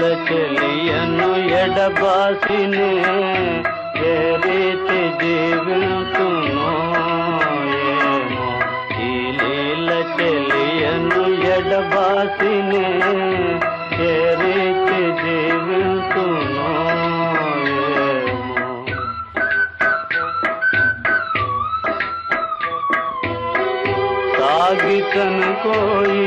ಕಿರಣ ಚಲಿಯನು ಎಡಬಾಸಿನು ಏ ರೀತಿ ಜೀವಿಸುನು ಏನೋ ಈ ಲೀಲ ಚಲಿಯನು ಎಡಬಾಸಿನು ಏ ರೀತಿ ಜೀವಿಸುನು ಸಾಗಿತನು ಕೋಯಿ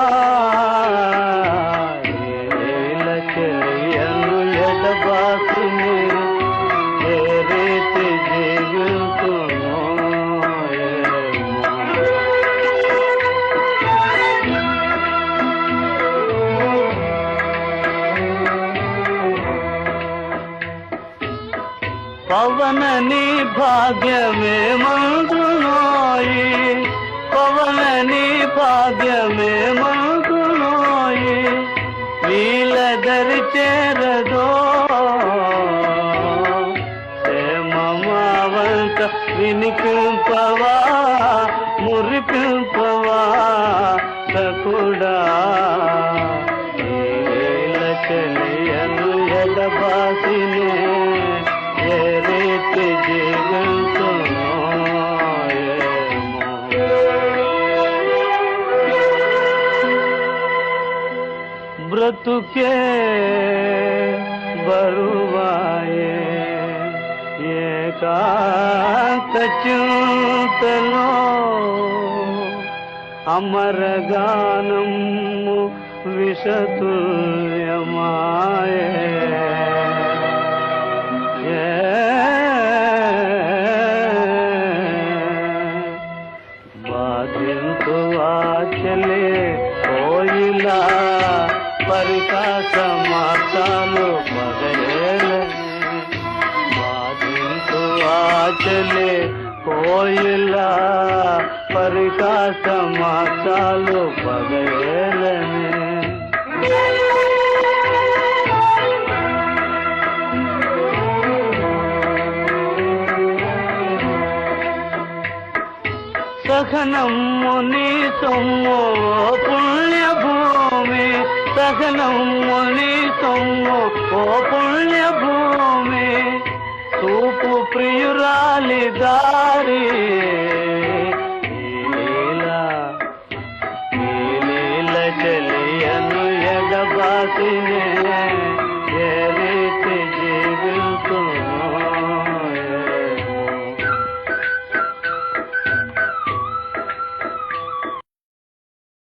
పవనని ఏ రీతి జీవితును భాగ్యమే మందునోయి పవన నీ భాగ్యమే మందునోయి వీలదరి చేరదో நிக்கும் பவா முறுக்கு பவா சகுடா ಬಾಸಿನೇ ರೀತಿ ಜೀವನ ಬ್ರತುಕೆ ಬರುವಾಯೇ ఏకాంత చింతలో అమరగానము విషతుల్యమాయే బాధింతు ఆచలే కోయిలా పరికాస మాసాలు పగలేలని ఆచలే కోయిలా పరికాస మాసాలు పగలేలని సహనము నీ సొమ్ము ఓ పుణ్యభూమి సహనము నీ సొమ్ము ఓ పుణ్యభూమి చూపు ప్రియురాలి దారి. చెలియను ఎగబాసినే